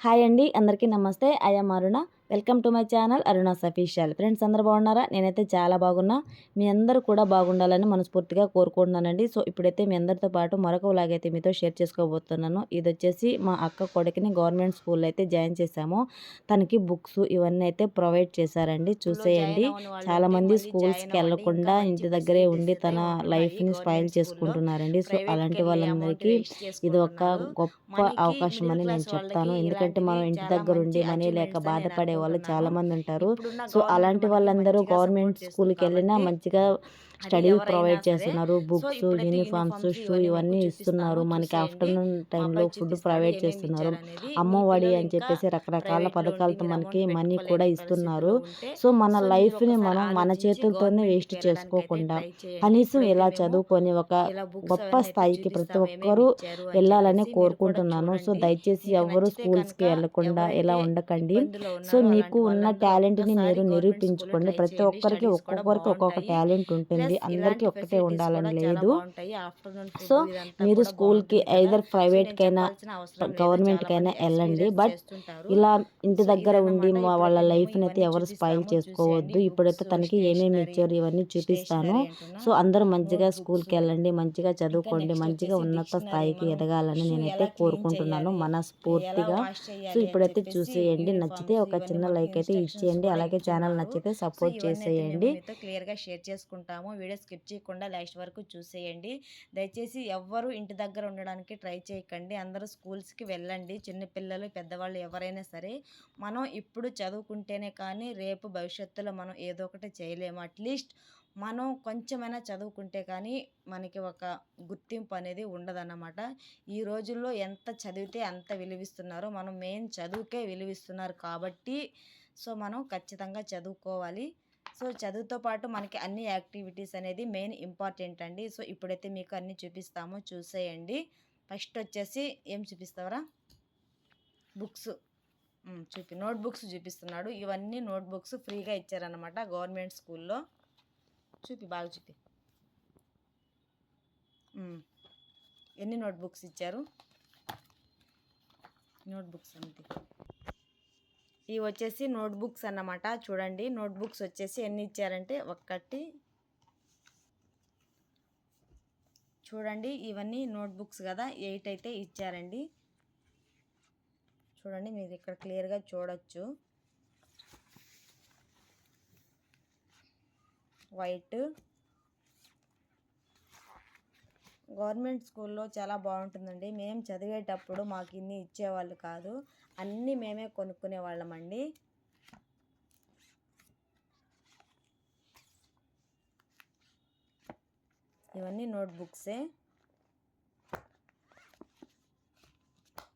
Hi అండి అందరికీ నమస్తే. అయ్యా Aruna. Welcome to my channel Aruna's official. Friends అందరు బాగున్నారా? నేనైతే చాలా బాగున్నా. మీ అందరూ కూడా బాగుండాలని మనస్ఫూర్తిగా కోరుకుంటున్నానండి. సో ఇప్పుడైతే మీ అందరితో పాటు మరొక అయితే మీతో షేర్ చేసుకోబోతున్నాను. ఇది వచ్చేసి మా అక్క కొడుకుని గవర్నమెంట్ స్కూల్ అయితే జాయిన్ చేశాము. తనకి బుక్స్ ఇవన్నీ అయితే ప్రొవైడ్ చేశారండి. చూసేయండి. చాలా మంది స్కూల్స్కి వెళ్ళకుండా ఇంటి దగ్గరే ఉండి తన లైఫ్ని స్పాయిల్ చేసుకుంటున్నారండి. సో అలాంటి వాళ్ళందరికీ ఇది ఒక గొప్ప అవకాశం అని నేను చెప్తాను. ఎందుకంటే మనం ఇంటి దగ్గర ఉండి మనీ లేక బాధపడే వాళ్ళు చాలా మంది ఉంటారు. సో అలాంటి వాళ్ళందరూ గవర్నమెంట్ స్కూల్కి వెళ్ళినా మంచిగా స్టడీ ప్రొవైడ్ చేస్తున్నారు బుక్స్ యూనిఫామ్స్ షూ ఇవన్నీ ఇస్తున్నారు. మనకి ఆఫ్టర్నూన్ టైంలో ఫుడ్ ప్రొవైడ్ చేస్తున్నారు. అమ్మఒడి అని చెప్పేసి రకరకాల పథకాలతో మనకి మనీ కూడా ఇస్తున్నారు. సో మన లైఫ్ని మనం మన చేతులతోనే వేస్ట్ చేసుకోకుండా కనీసం ఇలా చదువుకొని ఒక గొప్ప స్థాయికి ప్రతి ఒక్కరూ వెళ్ళాలని కోరుకుంటున్నాను. సో దయచేసి ఎవరు స్కూల్స్కి వెళ్ళకుండా ఇలా ఉండకండి. సో మీకు ఉన్న టాలెంట్ని మీరు నిరూపించుకోండి. ప్రతి ఒక్కరికి ఒక్కొక్కరికి ఒక్కొక్క టాలెంట్ ఉంటుంది అందరికీ ఒక్కటే ఉండాలని లేదు. సో మీరు స్కూల్కి ఐదర్ ప్రైవేట్కైనా గవర్నమెంట్కైనా వెళ్ళండి. బట్ ఇలా ఇంటి దగ్గర ఉండి మా వాళ్ళ లైఫ్ని అయితే ఎవరు స్పాయిల్ చేసుకోవద్దు. ఇప్పుడైతే తనకి ఏమేమి ఇచ్చారు ఇవన్నీ చూపిస్తాను. సో అందరూ మంచిగా స్కూల్కి వెళ్ళండి. మంచిగా చదువుకోండి. మంచిగా ఉన్నత స్థాయికి ఎదగాలని నేనైతే కోరుకుంటున్నాను. మనస్ఫూర్తిగా. సో ఇప్పుడైతే చూసేయండి. నచ్చితే ఒక చిన్న లైక్ అయితే ఇచ్చేయండి. అలాగే ఛానల్ నచ్చితే సపోర్ట్ చేసేయండి. క్లియర్గా షేర్ చేసుకుంటాము. వీడియో స్కిప్ చేయకుండా లాస్ట్ వరకు చూసేయండి. దయచేసి ఎవ్వరూ ఇంటి దగ్గర ఉండడానికి ట్రై చేయకండి. అందరూ స్కూల్స్కి వెళ్ళండి. చిన్నపిల్లలు పెద్దవాళ్ళు ఎవరైనా సరే మనం ఇప్పుడు చదువుకుంటేనే కానీ రేపు భవిష్యత్తులో మనం ఏదో ఒకటి చేయలేము. అట్లీస్ట్ మనం కొంచెమైనా చదువుకుంటే కానీ మనకి ఒక గుర్తింపు అనేది ఉండదన్నమాట. ఈ రోజుల్లో ఎంత చదివితే అంత విలువిస్తున్నారో. మనం మెయిన్ చదువుకే విలువిస్తున్నారు కాబట్టి సో మనం ఖచ్చితంగా చదువుకోవాలి. సో చదువుతో పాటు మనకి అన్ని యాక్టివిటీస్ అనేది మెయిన్ ఇంపార్టెంట్ అండి. సో ఇప్పుడైతే మీకు అన్ని చూపిస్తాము. చూసేయండి. ఫస్ట్ వచ్చేసి ఏం చూపిస్తావరా? బుక్స్. చూపి. నోట్ బుక్స్ చూపిస్తున్నాడు. ఇవన్నీ నోట్ బుక్స్ ఫ్రీగా ఇచ్చారనమాట గవర్నమెంట్ స్కూల్లో. చూపి బాగా చూపి. ఎన్ని నోట్ బుక్స్ ఇచ్చారు? నోట్ బుక్స్ అంతే ఇవి వచ్చేసి నోట్బుక్స్ అన్నమాట. చూడండి నోట్బుక్స్ వచ్చేసి ఎన్ని ఇచ్చారంటే ఒక్కటి. చూడండి ఇవన్నీ నోట్బుక్స్ కదా ఎయిట్ అయితే ఇచ్చారండి. చూడండి మీరు ఇక్కడ క్లియర్గా చూడొచ్చు. వైట్ గవర్నమెంట్ స్కూల్లో చాలా బాగుంటుందండి. మేము చదివేటప్పుడు మాకు ఇన్ని ఇచ్చేవాళ్ళు కాదు. అన్నీ మేమే కొనుక్కునే వాళ్ళమండి. ఇవన్నీ నోట్బుక్సే.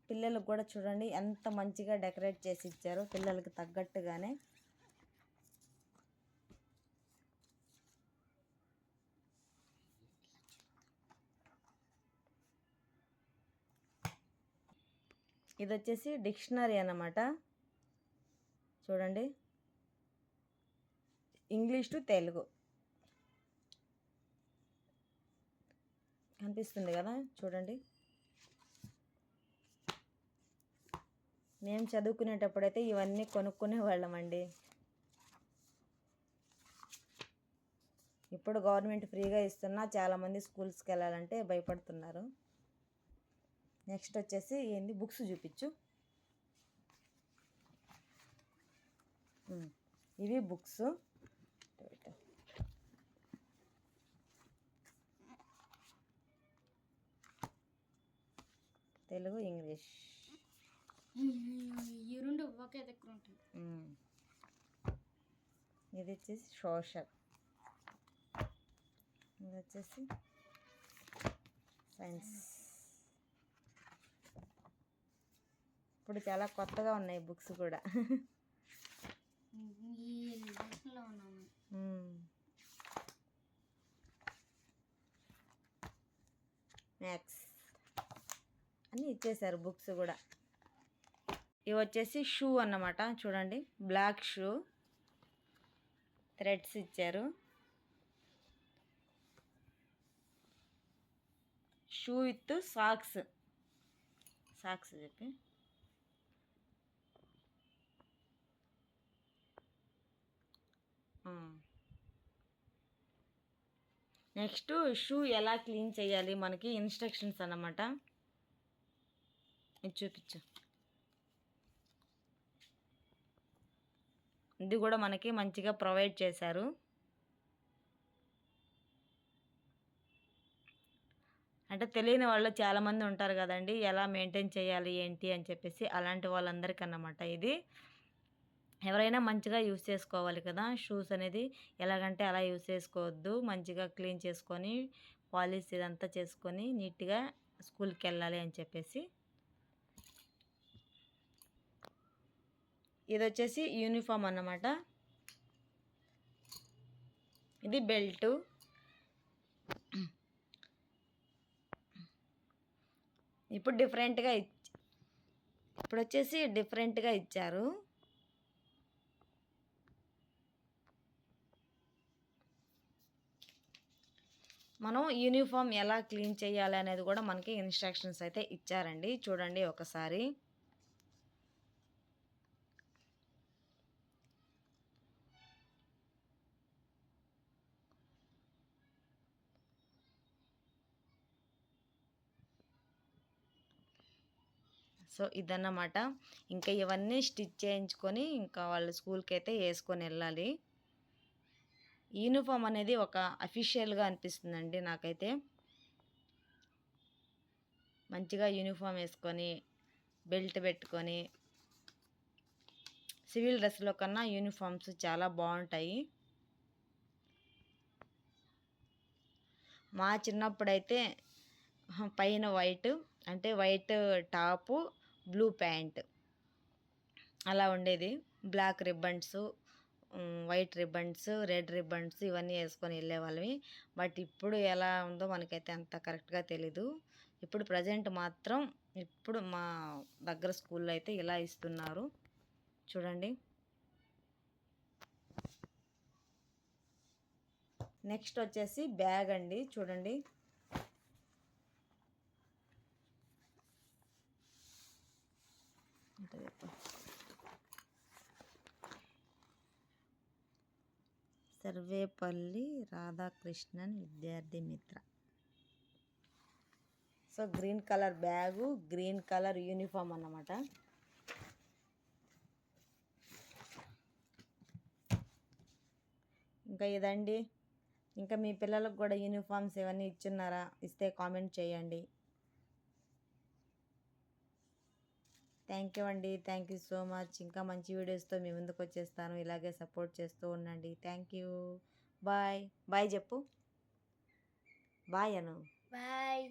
పిల్లలకు కూడా చూడండి ఎంత మంచిగా డెకరేట్ చేసి ఇచ్చారో. పిల్లలకి తగ్గట్టుగానే. ఇది వచ్చేసి డిక్షనరీ అన్నమాట. చూడండి. English to Telugu. కనిపిస్తుంది కదా? చూడండి. మేము చదువుకునేటప్పుడైతే ఇవన్నీ కొనుక్కునే వాళ్ళమండి ఇప్పుడు గవర్నమెంట్ ఫ్రీగా ఇస్తున్నా చాలామంది స్కూల్స్కి వెళ్ళాలంటే భయపడుతున్నారు. నెక్స్ట్ వచ్చేసి ఏంది? బుక్స్ చూపించు. ఇవి బుక్స్. తెలుగు ఇంగ్లీష్. ఈ రెండు ఒకే దగ్గర ఉంటుంది. ఇది వచ్చేసి సోషల్. ఇది వచ్చేసి సైన్స్. ఇప్పుడు చాలా కొత్తగా ఉన్నాయి బుక్స్ కూడా. మ్యాథ్స్ అన్నీ ఇచ్చేసారు బుక్స్ కూడా. ఇవి వచ్చేసి షూ అన్నమాట చూడండి. బ్లాక్ షూ థ్రెడ్స్ ఇచ్చారు. షూ విత్ సాక్స్ సాక్స్ చెప్పి. నెక్స్ట్ షూ ఎలా క్లీన్ చేయాలి? మనకి ఇన్స్ట్రక్షన్స్ అన్నమాట. ఇది చూపించు. ఇది కూడా మనకి మంచిగా ప్రొవైడ్ చేశారు. అంటే తెలియని వాళ్ళు చాలామంది ఉంటారు కదండి ఎలా మెయింటైన్ చేయాలి ఏంటి అని చెప్పేసి అలాంటి వాళ్ళందరికీ అన్నమాట ఇది. ఎవరైనా మంచిగా యూస్ చేసుకోవాలి కదా. షూస్ అనేది ఎలాగంటే అలా యూస్ చేసుకోవద్దు. మంచిగా క్లీన్ చేసుకొని పాలిష్ ఇదంతా చేసుకొని నీట్గా స్కూల్కి వెళ్ళాలి అని చెప్పేసి. ఇది వచ్చేసి యూనిఫామ్ అన్నమాట. ఇది బెల్టు. ఇప్పుడు డిఫరెంట్గా ఇప్పుడు వచ్చేసి డిఫరెంట్గా ఇచ్చారు. మనం యూనిఫామ్ ఎలా క్లీన్ చేయాలి అనేది కూడా మనకి ఇన్స్ట్రక్షన్స్ అయితే ఇచ్చారండి. చూడండి ఒకసారి. సో ఇదన్నమాట. ఇంకా ఇవన్నీ స్టిచ్ చేయించుకొని ఇంకా వాళ్ళు స్కూల్కి అయితే వేసుకొని వెళ్ళాలి. యూనిఫామ్ అనేది ఒక అఫీషియల్గా అనిపిస్తుందండి నాకైతే. మంచిగా యూనిఫామ్ వేసుకొని బెల్ట్ పెట్టుకొని సివిల్ డ్రెస్లో కన్నా యూనిఫామ్స్ చాలా బాగుంటాయి. మా చిన్నప్పుడైతే పైన వైట్ అంటే వైట్ టాపు బ్లూ ప్యాంట్. అలా ఉండేది. Black ribbons white ribbons red ribbons ఇవన్నీ వేసుకొని వెళ్ళేవాళ్ళవి బట్ ఇప్పుడు ఎలా ఉందో మనకైతే అంత కరెక్ట్గా తెలీదు. ఇప్పుడు ప్రజెంట్ మాత్రం ఇప్పుడు మా దగ్గర స్కూల్లో అయితే ఇలా ఇస్తున్నారు. చూడండి. నెక్స్ట్ వచ్చేసి బ్యాగ్ అండి. చూడండి. ఎంత Sarvepalli Radhakrishnan Vidyarthi Mitra. So green colour bag green colour uniform అన్నమాట. ఇంకా ఇదండి. ఇంకా మీ పిల్లలకు కూడా యూనిఫామ్స్ ఇవన్నీ ఇచ్చున్నారా? ఇస్తే కామెంట్ చేయండి. థ్యాంక్ యూ అండి. Thank you so much. ఇంకా మంచి వీడియోస్తో మీ ముందుకు వచ్చేస్తాను. ఇలాగే సపోర్ట్ చేస్తూ ఉండండి. Thank you. బాయ్. బాయ్ చెప్పు. బాయ్ అను. బాయ్.